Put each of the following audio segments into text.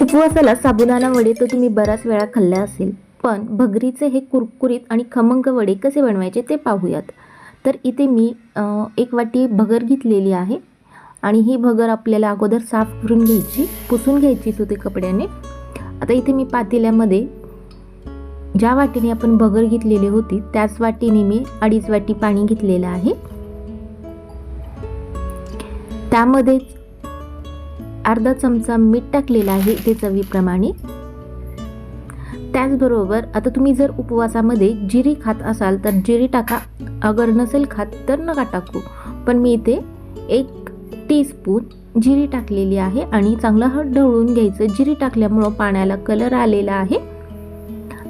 उपवासाला साबुदाणा वडे तर तुम्ही बऱ्याच वेळा खाल्ल्या असेल. पण भगरीचे हे कुरकुरीत आणि खमंग वडे कसे बनवायचे ते पाहूयात. तर इथे मी एक वाटी भगर घेतलेली आहे आणि ही भगर आपल्याला अगोदर साफ करून घ्यायची पुसून घ्यायची होती कपड्याने. आता इथे मी पातेल्यामध्ये ज्या वाटीने आपण भगर घेतलेली होती त्याच वाटीने मी अडीच वाटी पाणी घेतलेलं आहे. त्यामध्येच अर्धा चमचा मीठ टाकलेला आहे ते चवीप्रमाणे. त्याचबरोबर आता तुम्ही जर उपवासामध्ये जिरी खात असाल तर जिरी टाका. अगर नसेल खात तर नका टाकू. पण मी इथे एक टीस्पून जिरी टाकलेली आहे आणि चांगलं हट ढवळून घ्यायचं. जिरी टाकल्यामुळं पाण्याला कलर आलेला आहे.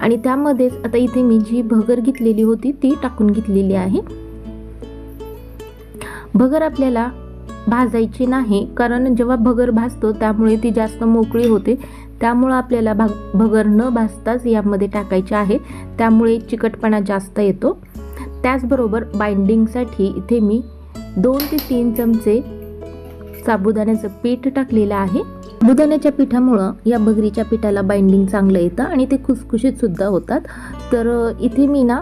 आणि त्यामध्येच आता इथे मी जी भगर घेतलेली होती ती टाकून घेतलेली आहे. भगर आपल्याला भाजायची नाही. कारण जेव्हा भगर भाजतो त्यामुळे ती जास्त मोकळी होते. त्यामुळं आपल्याला भाग भगर न भाजताच यामध्ये टाकायचे आहे. त्यामुळे चिकटपणा जास्त येतो. त्याचबरोबर बाइंडिंगसाठी इथे मी दोन ते तीन चमचे साबुदाण्याचं पीठ टाकलेलं आहे. साबुदाण्याच्या पिठामुळं या भगरीच्या पिठाला बाइंडिंग चांगलं येतं आणि ते खुसखुशीत सुद्धा होतात. तर इथे मी ना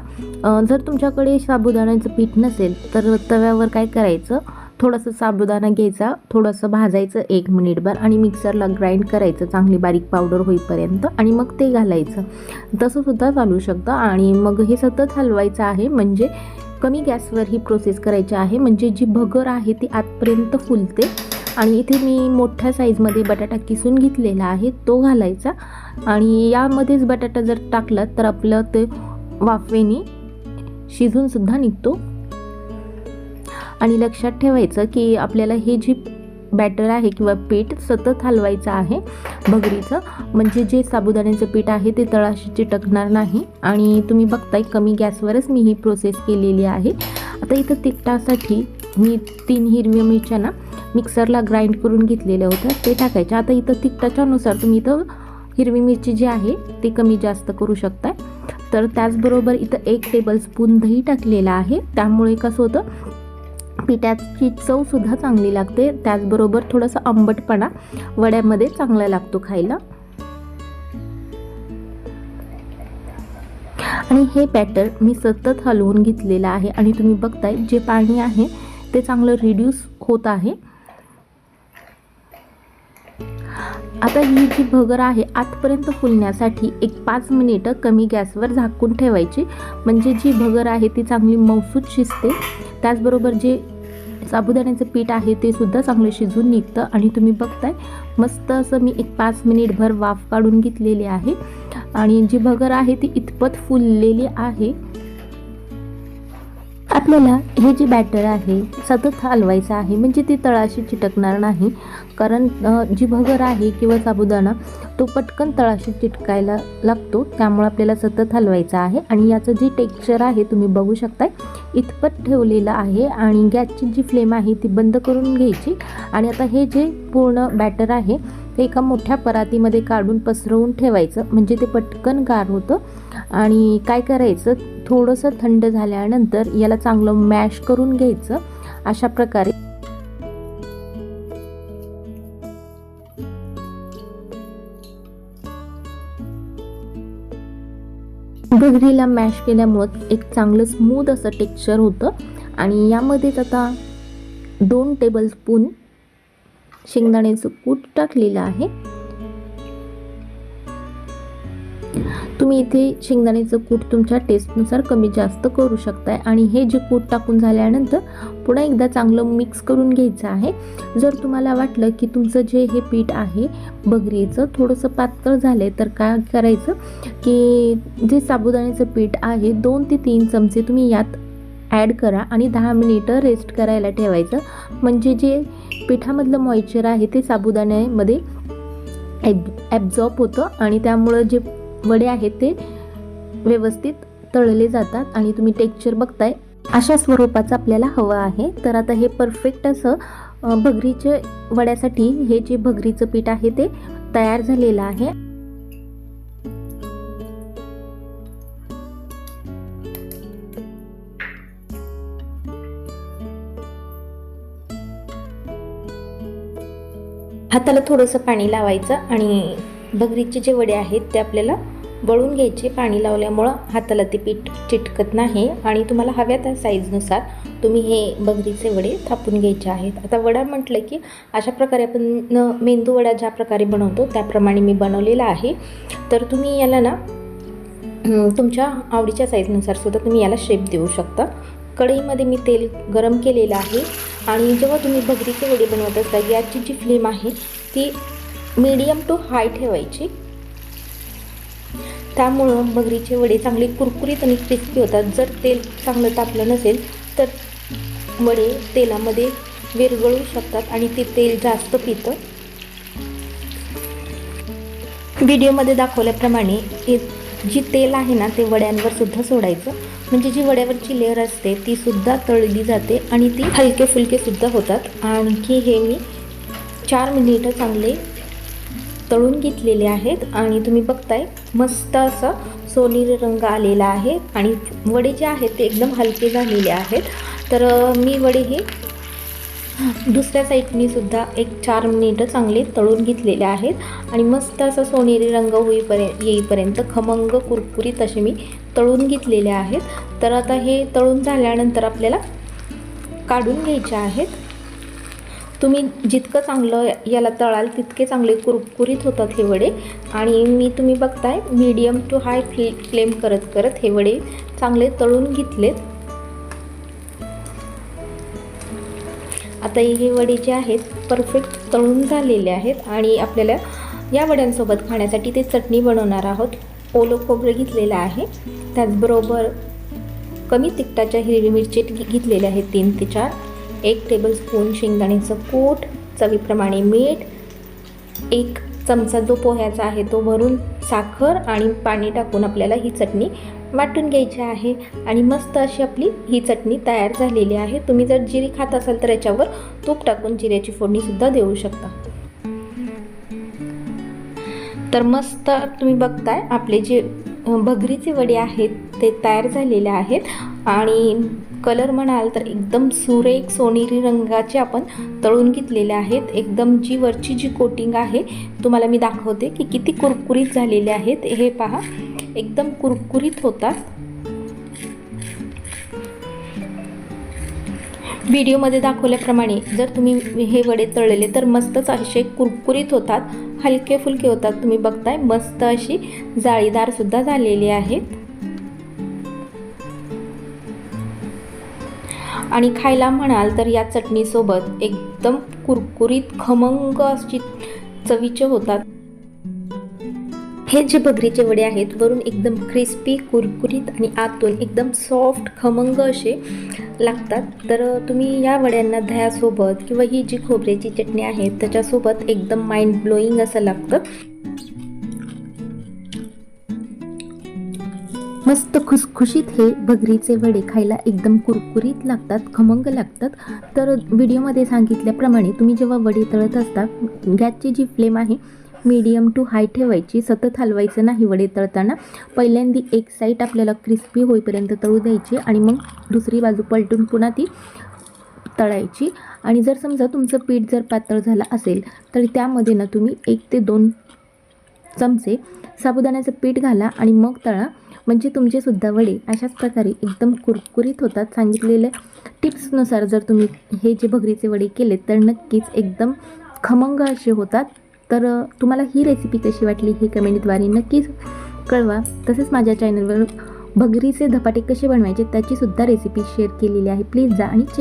जर तुमच्याकडे साबुदाण्याचं पीठ नसेल तर तव्यावर काय करायचं? थोडंसं साबुदाणा घ्यायचा थोडंसं भाजायचं एक मिनिटभर आणि मिक्सरला ग्राइंड करायचं चांगली बारीक पावडर होईपर्यंत आणि मग ते घालायचं. तसंसुद्धा चालू शकतं आणि मग हे सतत हलवायचं आहे म्हणजे कमी गॅसवर ही प्रोसेस करायची आहे म्हणजे जी भगर आहे ती आतपर्यंत फुलते आणि इथे मी मोठ्या साईजमध्ये बटाटा किसून घेतलेला आहे तो घालायचा. आणि यामध्येच बटाटा जर टाकला तर आपलं ते वाफेने शिजूनसुद्धा निघतो. आणि लक्षात ठेवायचं की आपल्याला हे जी बॅटर आहे किंवा पीठ सतत हलवायचं आहे भगरीचं म्हणजे जे साबुदाण्याचं पीठ आहे ते तळाशी चिटकणार नाही. आणि तुम्ही बघताय कमी गॅसवरच मी ही प्रोसेस केलेली आहे. आता इथं तिखटासाठी मी तीन हिरव्या मिरच्या ना मिक्सरला ग्राइंड करून घेतलेल्या होत्या ते टाकायच्या आता इथं तिखटाच्यानुसार तुम्ही इथं हिरवी मिरची जी आहे ते कमी जास्त करू शकताय. तर त्याचबरोबर इथं एक टेबलस्पून दही टाकलेलं आहे. त्यामुळे कसं होतं पिठाची चवसुद्धा चांगली लागते. त्याचबरोबर थोडासा आंबटपणा वड्यामध्ये चांगला लागतो खायला. आणि हे बॅटर मी सतत हलवून घेतलेलं आहे आणि तुम्ही बघताय जे पाणी आहे ते चांगलं रिड्यूस होत आहे. आता ही जी भगर आहे आतपर्यंत फुलण्यासाठी एक पाच मिनिटं कमी गॅसवर झाकून ठेवायची. म्हणजे जी भगर आहे ती चांगली मौसूद शिजते. त्याचबरोबर जे साबुदाण्याचं पीठ आहे ते सुद्धा चांगलं शिजून निघतं आणि तुम्ही बघताय मस्त असं मी एक पाच मिनिटभर वाफ काढून घेतलेली आहे. आणि जी भगर आहे ती इतपत फुललेली आहे. आपल्याला हे जे बॅटर आहे सतत हलवायचं आहे म्हणजे ते तळाशी चिटकणार नाही. कारण जी भगर आहे किंवा साबुदाणा तो पटकन तळाशी चिटकायला लागतो. त्यामुळे आपल्याला सतत हलवायचा आहे. आणि याचं जे टेक्स्चर आहे तुम्ही बघू शकताय इतपत ठेवलेलं आहे आणि गॅसची जी फ्लेम आहे ती बंद करून घ्यायची. आणि आता हे जे पूर्ण बॅटर आहे ते एका मोठ्या परातीमध्ये काढून पसरवून ठेवायचं. म्हणजे ते पटकन गार होतं. आणि काय करायचं? थोडंसं थंड झाल्यानंतर याला चांगलं मॅश करून घ्यायचं. अशा प्रकारे भगरीला मॅश केल्यामुळं एक चांगलं स्मूद असं टेक्स्चर होतं. आणि यामध्येच आता दोन टेबलस्पून शेंगदाण्याचं कूट टाकलेलं आहे. तुम्ही इथे शेंगदाण्याचं कूट तुमच्या टेस्टनुसार कमी जास्त करू शकताय. आणि हे जे कूट टाकून झाल्यानंतर पुन्हा एकदा चांगलं मिक्स करून घ्यायचं आहे. जर तुम्हाला वाटलं की तुमचं जे हे पीठ आहे बगरीचं थोडंसं पातळ झालं तर काय करायचं की जे साबुदाण्याचं पीठ आहे दोन ते तीन चमचे तुम्ही यात ॲड करा आणि दहा मिनिटं रेस्ट करायला ठेवायचं. म्हणजे जे पिठामधलं मॉइचर आहे ते साबुदाण्यामध्ये ॲब ॲब्झॉर्ब होतं आणि त्यामुळं जे वडे आहेत ते व्यवस्थित तळले जातात आणि तुम्ही टेक्स्चर बघताय अशा स्वरूपाचं आपल्याला हवं आहे. तर आता हे परफेक्ट असं भगरीचे वड्यासाठी हे जे भगरीचं पीठ आहे ते तयार झालेलं आहे. हाताला थोडंसं पाणी लावायचं आणि भगरीचे जे वडे आहेत ते आपल्याला वळून घ्यायचे पाणी लावल्यामुळं हाताला ते पीठ चिटकत नाही आणि तुम्हाला हव्या त्या साईजनुसार तुम्ही हे बगरीचे वडे थापून घ्यायचे आहेत. आता वडा म्हटलं की अशा प्रकारे आपण न मेंदू वडा ज्या प्रकारे बनवतो त्याप्रमाणे मी बनवलेला आहे. तर तुम्ही याला ना तुमच्या आवडीच्या साईजनुसार सुद्धा तुम्ही याला शेप देऊ शकता. कढईमध्ये मी तेल गरम केलेलं आहे आणि जेव्हा तुम्ही भगरीचे वडे बनवत असता गॅसची जी फ्लेम आहे ती मीडियम टू हाय ठेवायची. त्यामुळं भगरीचे वडे चांगले कुरकुरीत आणि क्रिस्पी होतात. जर तेल चांगलं तापलं नसेल तर वडे तेलामध्ये विरघळू शकतात आणि ते तेल जास्त पितं. व्हिडिओमध्ये दाखवल्याप्रमाणे हे जी तेल आहे ना ते वड्यांवर सुद्धा सोडायचं. म्हणजे जी वड्यावरची लेअर असते ती सुद्धा तळली जाते आणि ती हलके फुलके सुद्धा होतात. आणखी हे मी चार मिनिटं चांगले तळून घेतलेले आहेत आणि तुम्ही बघताय मस्त असं सोनेरी रंग आलेला आहे आणि वडे जे आहेत ते एकदम हलके झालेले आहेत. तर मी वडे हे दुसऱ्या साईडनी सुद्धा एक चार मिनिटं चांगले तळून घेतलेले आहेत आणि मस्त असं सोनेरी रंग होईपर्यंत येईपर्यंत खमंग कुरकुरीत असे मी तळून घेतलेले आहेत. तर आता हे तळून झाल्यानंतर आपल्याला काढून घ्यायचे आहेत. तुम्ही जितकं चांगलं याला तळाल तितके चांगले कुरकुरीत होतात हे वडे. आणि मी तुम्ही बघताय मीडियम टू हाय फ्ले फ्लेम करत करत हे वडे चांगले तळून घेतलेत. आता हे वडे जे आहेत परफेक्ट तळून झालेले आहेत आणि आपल्याला या वड्यांसोबत खाण्यासाठी ते चटणी बनवणार आहोत. ओलं खोबरं घेतलेलं आहे. त्याचबरोबर कमी तिखटाच्या हिरवी मिरची घेतलेल्या आहेत तीन ते चार. एक टेबलस्पून शेंगदाण्याचं कूट चवीप्रमाणे मीठ एक चमचा जो पोह्याचा आहे तो भरून साखर आणि पाणी टाकून आपल्याला ही चटणी वाटून घ्यायची आहे. आणि मस्त अशी आपली ही चटणी तयार झालेली आहे. तुम्ही जर जिरी खात असाल तर याच्यावर तूप टाकून जिऱ्याची फोडणीसुद्धा देऊ शकता. तर मस्त तुम्ही बघताय आपले जे भगरीचे वडे आहेत ते तयार झालेले आहेत. आणि कलर म्हणाल तर एकदम सुरेख सोनेरी रंगाचे आपण तळून घेतलेले आहेत. एकदम जी वरची जी कोटिंग आहे तुम्हाला मी दाखवते की किती कुरकुरीत झालेले आहेत. हे पहा एकदम कुरकुरीत होतात. व्हिडिओमध्ये दाखवल्याप्रमाणे जर तुम्ही हे वडे तळलेले तर मस्तच असे कुरकुरीत होतात हलके फुलके होतात. तुम्ही बघताय मस्त अशी जाळीदारसुद्धा झालेली आहेत. आणि खायला म्हणाल तर या चटणीसोबत एकदम कुरकुरीत खमंग अशी चवीचे होतात. हे जे बगरीचे वडे आहेत वरून एकदम क्रिस्पी कुरकुरीत आणि आतून एकदम सॉफ्ट खमंग असे लागतात. तर तुम्ही या वड्यांना दह्यासोबत किंवा ही जी खोबऱ्याची चटणी आहे त्याच्यासोबत एकदम माइंड ब्लोईंग असं लागतं. मस्त खुसखुशीत हे भगरीचे वडे खायला एकदम कुरकुरीत लागतात खमंग लागतात. तर व्हिडिओमध्ये सांगितल्याप्रमाणे तुम्ही जेव्हा वडे तळत असता गॅसची जी फ्लेम आहे मीडियम टू हाय ठेवायची सतत हलवायचं नाही वडे तळताना. पहिल्यांदी एक साईड आपल्याला क्रिस्पी होईपर्यंत तळू द्यायची आणि मग दुसरी बाजू पलटून पुन्हा ती तळायची. आणि जर समजा तुमचं पीठ जर पातळ झालं असेल तर त्यामध्ये ना तुम्ही एक ते दोन चमचे साबुदाण्याचं पीठ घाला आणि मग तळा. म्हणजे तुमचे सुद्धा वडे अशाच प्रकारे एकदम कुरकुरीत होतात. सांगितलेल्या टिप्सनुसार जर तुम्ही हे जे भगरीचे वडे केले तर नक्कीच एकदम खमंग असे होतात. तर तुम्हाला ही रेसिपी कशी वाटली हे कमेंटद्वारे नक्कीच कळवा. तसेच माझ्या चॅनलवर भगरीचे धपाटे कसे बनवायचे त्याचीसुद्धा रेसिपी शेअर केलेली आहे. प्लीज जा आणि चेक